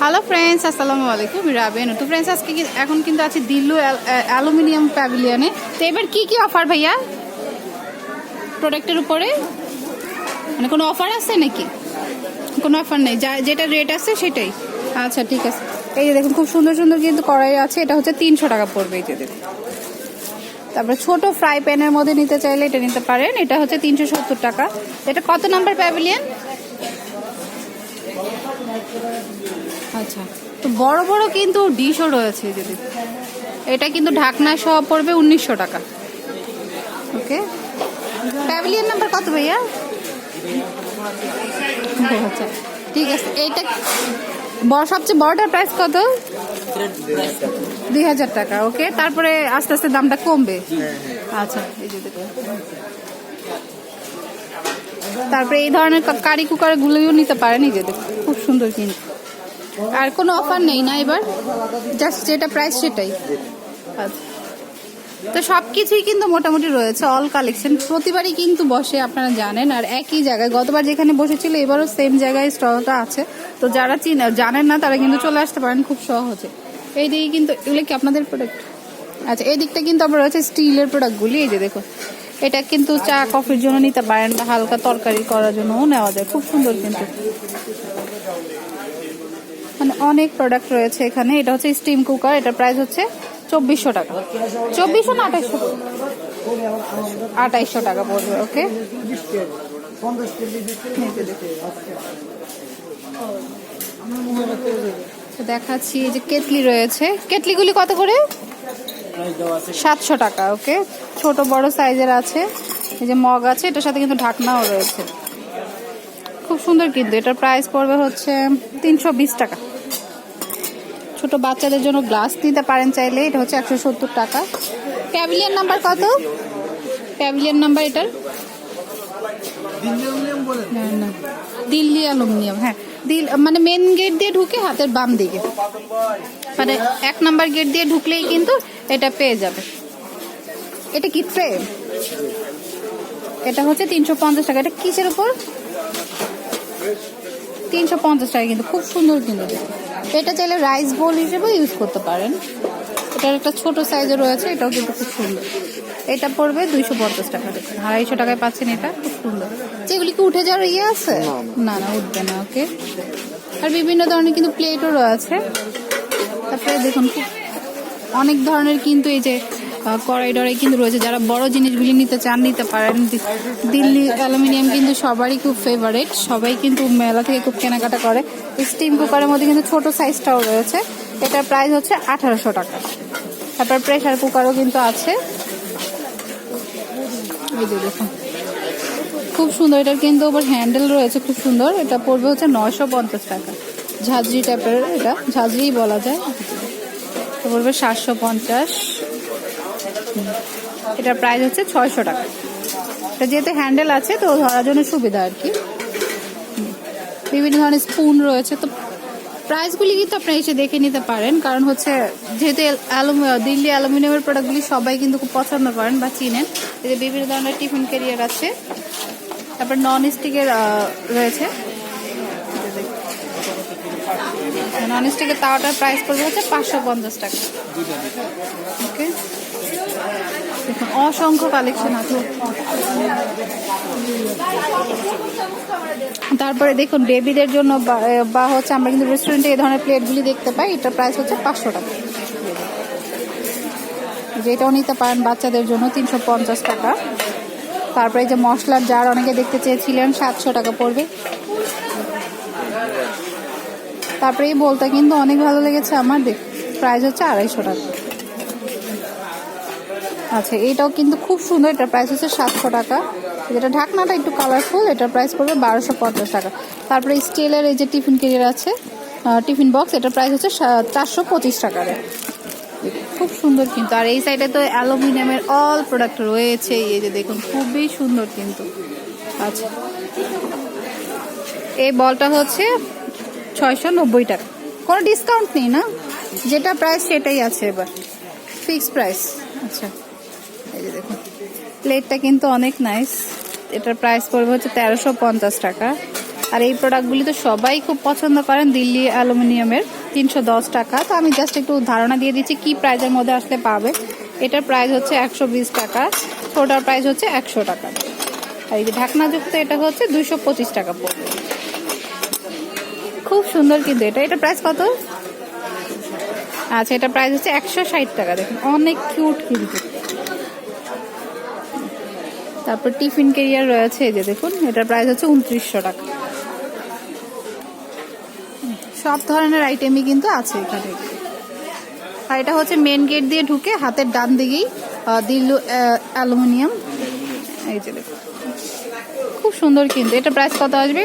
Hello friends আসসালামু আলাইকুম রাবেন। তো ফ্রেন্ডস আজকে এখন কিন্তু আছে দিল্লু অ্যালুমিনিয়াম প্যাভিলিয়নে তো এবার কি কি অফার ভাইয়া? প্রোডাক্টের উপরে? মানে কোনো অফার আছে নাকি? কোনো অফার নেই। যা যেটা রেট আছে সেটাই। আচ্ছা ঠিক আছে। এই যে দেখুন, খুব সুন্দর সুন্দর কিন্তু কড়াই আছে। এটা হচ্ছে তিনশো টাকা পড়বে এই যে দেখুন। তারপরে ছোট ফ্রাই প্যানের মধ্যে নিতে চাইলে এটা নিতে পারেন। এটা হচ্ছে তিনশো সত্তর টাকা। এটা কত নাম্বার প্যাভিলিয়ন আচ্ছা। তো বড় বড় কিন্তু ডিশও রয়েছে যদি। এটা কিন্তু ঢাকনা সহ পড়বে উনিশশো টাকা। ওকে। প্যাভিলিয়ন নাম্বার কত ভাইয়া? আচ্ছা ঠিক আছে। এইটা বড় সবচেয়ে বড়টার প্রাইস কত? দুই হাজার টাকা ওকে। তারপরে আস্তে আস্তে দামটা কমবে। আচ্ছা এই যে দেখুন। তারপরে এই ধরনের কারি কুকার গুলোও নিতে যে দেখুন খুব সুন্দর কিন্তু। আর কোনো অফার নেই না এবার? জাস্ট যেটা প্রাইস সেটাই। আচ্ছা। তো সব কিছুই কিন্তু মোটামুটি রয়েছে অল কালেকশন প্রতিবারই কিন্তু বসে, আপনারা জানেন, আর একই জায়গায়। গতবার যেখানে বসেছিল, এবারও সেম জায়গায় স্টলটা আছে। তো যারা চিনে, জানেন না, তারা কিন্তু চলে আসতে পারেন খুব সহজে। এই দিকে কিন্তু, এগুলো কি আপনাদের প্রোডাক্ট আচ্ছা এই দিকটা কিন্তু আবার রয়েছে স্টিলের প্রোডাক্টগুলি এই যে দেখো এটা কিন্তু চা, কফির জন্য নিতে পারেন, বা হালকা তরকারি করার জন্যও নেওয়া যায়। খুব সুন্দর কিন্তু। মানে অনেক প্রোডাক্ট রয়েছে এখানে। এটা হচ্ছে স্টিম কুকার এটার প্রাইস হচ্ছে চব্বিশশো টাকা। চব্বিশশো না, আঠাইশশো? আঠাইশশো টাকা পড়বে ওকে দেখাচ্ছি যে কেটলি রয়েছে। কেটলিগুলি কত করে? সাতশো টাকা ওকে? ছোট বড় সাইজের আছে। এই যে মগ আছে এটার সাথে কিন্তু ঢাকনাও রয়েছে। খুব সুন্দর কিন্তু এটার প্রাইস পড়বে হচ্ছে তিনশো বিশ টাকা। ছোট বাচ্চাদের জন্য গ্লাস নিতে পারেন চাইলে এটা হচ্ছে একশো সত্তর টাকা। প্যাভিলিয়ন নাম্বার কত? প্যাভিলিয়ন নাম্বার এটার। দিল্লি অ্যালুমিনিয়াম হ্যাঁ। দিল মানে মেন গেট দিয়ে ঢুকে হাতের বাম দিকে। মানে এক নাম্বার গেট দিয়ে ঢুকলেই কিন্তু এটা পেয়ে যাবে। এটা কি ট্রে এটা হচ্ছে তিনশো পঞ্চাশ টাকা। এটা কিসের উপর? তিনশো পঞ্চাশ টাকা কিন্তু, খুব সুন্দর কিন্তু। এটা চাইলে রাইস বোল হিসেবে ইউজ করতে পারেন। এটার একটা ছোট সাইজে রয়েছে, এটাও কিন্তু খুব সুন্দর। এটা পড়বে দুইশো পঞ্চাশ টাকা আড়াইশো টাকায় পাচ্ছেন এটা খুব সুন্দর। যেগুলি কি উঠে যাওয়ার ইয়ে আছে? না না। উঠবে না ওকে। আর বিভিন্ন ধরনের কিন্তু প্লেটও রয়েছে। তারপরে দেখুন খুব অনেক ধরনের কিন্তু এই যে ডড়াই কিন্তু রয়েছে। যারা বড় জিনিসগুলি নিতে চান নিতে পারেন। দি- দিল্লি অ্যালুমিনিয়াম কিন্তু সবারই খুব ফেভারেট সবাই কিন্তু মেলা থেকে খুব কেনাকাটা করে। স্টিম কুকারের মধ্যে কিন্তু ছোট সাইজটাও রয়েছে। এটার প্রাইস হচ্ছে আঠারোশো টাকা। তারপর প্রেশার কুকারও কিন্তু আছে। দেখুন। খুব সুন্দর, এটার কিন্তু ওপর হ্যান্ডেল রয়েছে খুব সুন্দর। এটা পড়বে হচ্ছে নয়শো পঞ্চাশ টাকা। ঝাঁঝরি টাইপের এটা, ঝাঁঝরিই বলা যায়। পড়বে সাতশো পঞ্চাশ। এটার প্রাইস হচ্ছে ছয়শো টাকা। এটা যেহেতু হ্যান্ডেল আছে, তো ধরার জন্য সুবিধা আর কি। বিভিন্ন ধরনের স্পুন রয়েছে, তো প্রাইসগুলি কিন্তু আপনি এসে দেখে নিতে পারেন। কারণ হচ্ছে, যেহেতু দিল্লি অ্যালুমিনিয়ামের প্রোডাক্টগুলি সবাই কিন্তু খুব পছন্দ করেন বা চিনেন। যে বিভিন্ন ধরনের টিফিন ক্যারিয়ার আছে। তারপর নন স্টিকের রয়েছে। নন স্টিকের তাওয়াটার প্রাইস পড়বে হচ্ছে পাঁচশো পঞ্চাশ টাকা। ওকে দেখুন, অসংখ্য কালেকশন আছে। তারপরে দেখুন বেবিদের জন্য বা- হচ্ছে আমরা কিন্তু রেস্টুরেন্টে এই ধরনের প্লেটগুলি দেখতে পাই, এটার প্রাইস হচ্ছে পাঁচশো টাকা। যেটাও নিতে পারেন বাচ্চাদের জন্য, তিনশো পঞ্চাশ টাকা। তারপরে যে মশলার জার অনেকে দেখতে চেয়েছিলেন, সাতশো টাকা পড়বে। তারপরে এই বলতে কিন্তু অনেক ভালো লেগেছে আমার, দেখ প্রাইস হচ্ছে আড়াইশো টাকা। আচ্ছা এটাও কিন্তু খুব সুন্দর। এটার প্রাইস হচ্ছে সাতশো টাকা। যেটা ঢাকনাটা একটু কালারফুল এটার প্রাইস পড়বে বারোশো পঞ্চাশ টাকা। তারপরে স্টিলের এই যে টিফিন কেরিয়ার আছে টিফিন বক্স এটার প্রাইস হচ্ছে চারশো পঁচিশ টাকা খুব সুন্দর কিন্তু। আর এই সাইডে তো অ্যালুমিনিয়ামের অল প্রোডাক্ট রয়েছে। এই যে দেখুন, খুবই সুন্দর কিন্তু। আচ্ছা। এই বলটা হচ্ছে ছয়শো নব্বই টাকা। কোনো ডিসকাউন্ট নেই না? যেটা প্রাইস সেটাই আছে এবার। ফিক্সড প্রাইস আচ্ছা। এই দেখুন। প্লেটটা কিন্তু অনেক নাইস এটার প্রাইস পড়বে হচ্ছে তেরোশো পঞ্চাশ টাকা। আর এই প্রোডাক্টগুলি তো সবাই খুব পছন্দ করেন, দিল্লি অ্যালুমিনিয়ামের, তিনশো দশ টাকা। তো আমি জাস্ট একটু ধারণা দিয়ে দিচ্ছি, কি প্রাইজের মধ্যে আসলে পাবে? এটার প্রাইস হচ্ছে একশো বিশ টাকা ছোটার প্রাইস হচ্ছে একশো টাকা। আর এই যে ঢাকনাযুক্ত, এটা হচ্ছে দুইশো পঁচিশ টাকা পড়বে। খুব সুন্দর কিন্তু এটা। এটা প্রাইস কত? আচ্ছা এটা প্রাইস হচ্ছে একশো ষাট টাকা। দেখুন, অনেক কিউট কিন্তু। তারপর টিফিন কেরিয়ার রয়েছে এই যে দেখুন এটার প্রাইস হচ্ছে উনত্রিশশো টাকা। সব ধরনের আইটেমই কিন্তু আছে এখানে। আর এটা হচ্ছে মেন গেট দিয়ে ঢুকে হাতের ডান দিকেই দিল্লু অ্যালুমিনিয়াম। এই যে দেখুন খুব সুন্দর কিন্তু। এটা প্রাইস কত আসবে?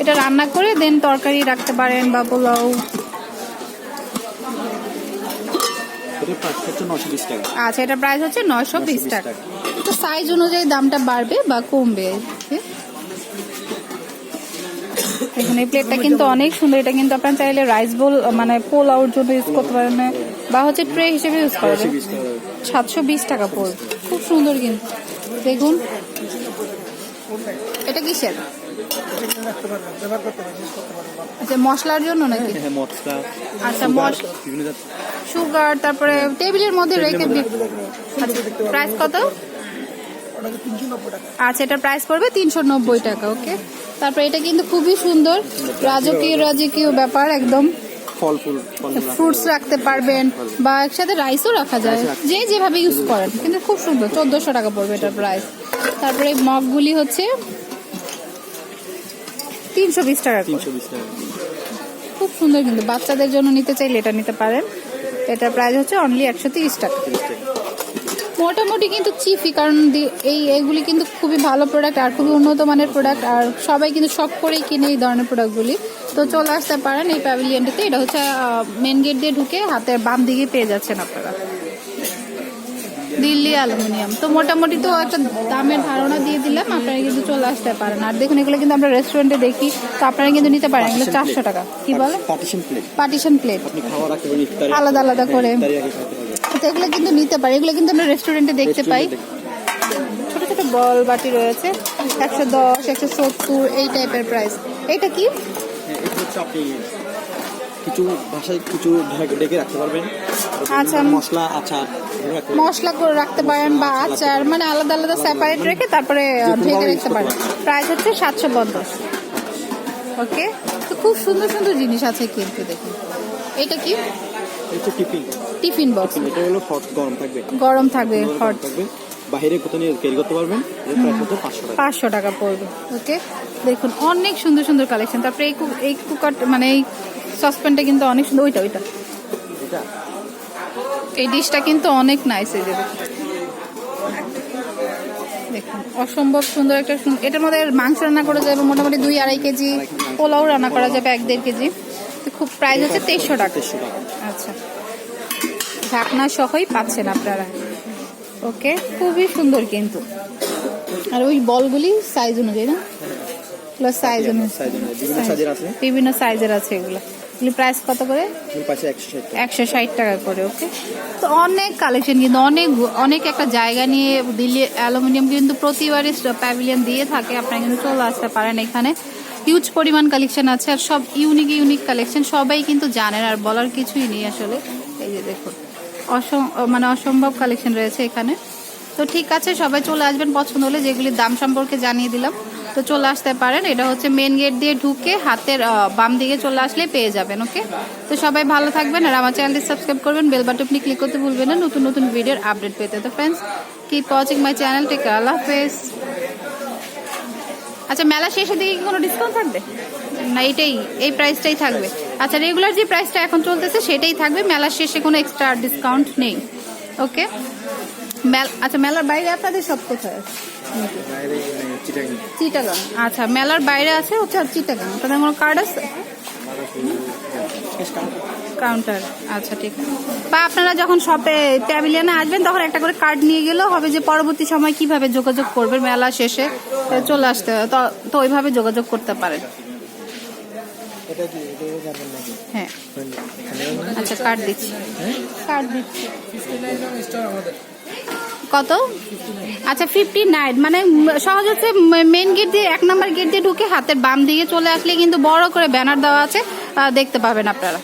এটা রান্না করে দেন তরকারি রাখতে পারেন বা পোলাও। আচ্ছা এটা প্রাইস হচ্ছে নয়শো বিশ 920 টাকা। টাকা। তো সাইজ অনুযায়ী দামটা বাড়বে বা কমবে এখানে এই প্লেটটা কিন্তু অনেক সুন্দর। এটা কিন্তু আপনার চাইলে রাইস বোল মানে পোলাওর জন্য ইউজ করতে পারেন বা হচ্ছে ট্রে হিসেবে ইউজ করা যায় সাতশো বিশ টাকা পড়বে খুব সুন্দর কিন্তু। দেখুন। এটা কিসের? আচ্ছা মশলার জন্য নাকি? হ্যাঁ মশলা আচ্ছা সুগার তারপরে টেবিলের মধ্যে রেখে প্রাইস কত? আচ্ছা এটা প্রাইস পড়বে তিনশো নব্বই টাকা ওকে তারপরে এটা কিন্তু খুবই সুন্দর রাজকীয় রাজকীয় ব্যাপার একদম। ফ্রুটস রাখতে পারবেন বা একসাথে রাইসও রাখা যায়। যে যেভাবে ইউজ করেন কিন্তু খুব সুন্দর চোদ্দশো টাকা পড়বে এটার প্রাইস তারপরে এই মগগুলি হচ্ছে তিনশো বিশ টাকা খুব সুন্দর কিন্তু বাচ্চাদের জন্য নিতে চাইলে এটা নিতে পারেন। এটার প্রাইস হচ্ছে অনলি একশো তিরিশ টাকা। মোটামুটি কিন্তু চিফই কারণ এই এগুলি কিন্তু খুবই ভালো প্রোডাক্ট আর খুবই উন্নত মানের প্রোডাক্ট আর সবাই কিন্তু শখ করেই কিনে এই ধরনের প্রোডাক্টগুলি তো চলে আসতে পারেন এই প্যাভিলিয়নটিতে এটা হচ্ছে মেন গেট দিয়ে ঢুকে হাতের বাম দিকে পেয়ে যাচ্ছেন আপনারা। দিল্লি অ্যালুমিনিয়াম। তো মোটামুটি তো একটা দামের ধারণা দিয়ে দিলাম আপনারা কিন্তু চলে আসতে পারেন। আর দেখুন এগুলো কিন্তু আমরা রেস্টুরেন্টে দেখি তো আপনারা কিন্তু নিতে পারেন। এগুলো চারশো টাকা। কি বলে? পার্টিশন প্লেট পার্টিশন প্লেট আলাদা আলাদা করে। এগুলো কিন্তু নিতে পারি। এগুলো কিন্তু আমরা রেস্টুরেন্টে দেখতে পাই। ছোট ছোট বল বাটি রয়েছে। একশো দশ একশো সত্তর এই টাইপের প্রাইস এটা কি? হ্যাঁ, আপনি কিছু ভাষায় কিছু ডেকে রাখতে পারবেন। আচ্ছা। মশলা আচার। মশলা করে রাখতে পারেন বা আচার মানে আলাদা আলাদা সেপারেট রেখে তারপরে ঢেকে রাখতে পারেন প্রাইস হচ্ছে সাতশো পঞ্চাশ। ওকে তো খুব সুন্দর সুন্দর জিনিস আছে কিন্তু দেখুন। এটা কি? এটা টিফিন টিফিন বক্স। এটা হলো হট গরম থাকবে। গরম থাকবে হট। থাকবে। বাইরে কোথাও নিয়ে ক্যারি করতে পারবেন পাঁচশো টাকা। পড়বে ওকে? দেখুন অনেক সুন্দর সুন্দর কালেকশন তারপরে এই এই কুকার মানে এই সসপ্যানটা কিন্তু অনেক সুন্দর ওইটা ওইটা। এই ডিশটা কিন্তু অনেক নাইস এই দেখুন। অসম্ভব সুন্দর একটা এটার মধ্যে মাংস রান্না করা যাবে মোটামুটি দুই আড়াই কেজি পোলাও রান্না করা যাবে এক দেড় কেজি। খুব প্রাইস হচ্ছে তেইশশো টাকা। আচ্ছা। ঢাকনা সহই পাচ্ছেন আপনারা। ওকে? খুবই সুন্দর কিন্তু। আর ওই বলগুলি সাইজ অনুযায়ী না? প্লাস সাইজ অনুযায়ী। বিভিন্ন সাইজের আছে। বিভিন্ন সাইজের আছে এগুলো। এগুলি প্রাইস কত করে? একশো ষাট টাকা। করে ওকে? তো অনেক কালেকশন কিন্তু অনেক অনেক একটা জায়গা নিয়ে দিল্লি অ্যালুমিনিয়াম কিন্তু প্রতিবারই প্যাভিলিয়ন দিয়ে থাকে। আপনারা কিন্তু চলে আসতে পারেন এখানে। হিউজ পরিমাণ কালেকশন আছে আর সব ইউনিক ইউনিক কালেকশন সবাই কিন্তু জানেন আর বলার কিছুই নেই আসলে। এই যে দেখুন। অসম মানে অসম্ভব কালেকশন রয়েছে এখানে। তো ঠিক আছে, সবাই চলে আসবেন পছন্দ হলে, যেগুলির দাম সম্পর্কে জানিয়ে দিলাম। তো চলে আসতে পারেন, এটা হচ্ছে মেন গেট দিয়ে ঢুকে হাতের বাম দিকে চলে আসলে পেয়ে যাবেন ওকে তো সবাই ভালো থাকবেন আর আমার চ্যানেলটি সাবস্ক্রাইব করবেন বেল বাটনটি ক্লিক করতে ভুলবেন না, নতুন নতুন ভিডিওর আপডেট পেতে। তো friends keep watching my channel take Allah হাফেজ। আচ্ছা মেলা শেষের দিকে কি কোনো ডিসকাউন্ট থাকবে? না, এটাই, এই প্রাইসটাই থাকবে। আচ্ছা রেগুলার যে প্রাইসটা এখন চলতেছে সেটাই থাকবে। মেলার শেষে কোনো এক্সট্রা ডিসকাউন্ট নেই। ওকে আচ্ছা মেলার বাইরে আপনাদের সব কোথায়? আচ্ছা মেলার বাইরে আছে হচ্ছে চিটাগাং। তাদের কোনো কার্ড আছে? কাউন্টার আচ্ছা ঠিক আছে। বা আপনারা যখন শপে প্যাভিলিয়নে আসবেন, তখন একটা করে কার্ড নিয়ে গেলেও হবে যে পরবর্তী সময় কীভাবে যোগাযোগ করবেন মেলা শেষে, চলে আসতে তো ওইভাবে যোগাযোগ করতে পারেন এটা কি এটা জানেন নাকি হ্যাঁ। আচ্ছা কার্ড দিচ্ছি। কার্ড দিচ্ছি। কত? আচ্ছা ফিফটি নাইন মানে সহজ হচ্ছে মেন গেট দিয়ে এক নম্বর গেট দিয়ে ঢুকে হাতের বাম দিকে চলে আসলে কিন্তু বড় করে ব্যানার দেওয়া আছে দেখতে পাবেন আপনারা।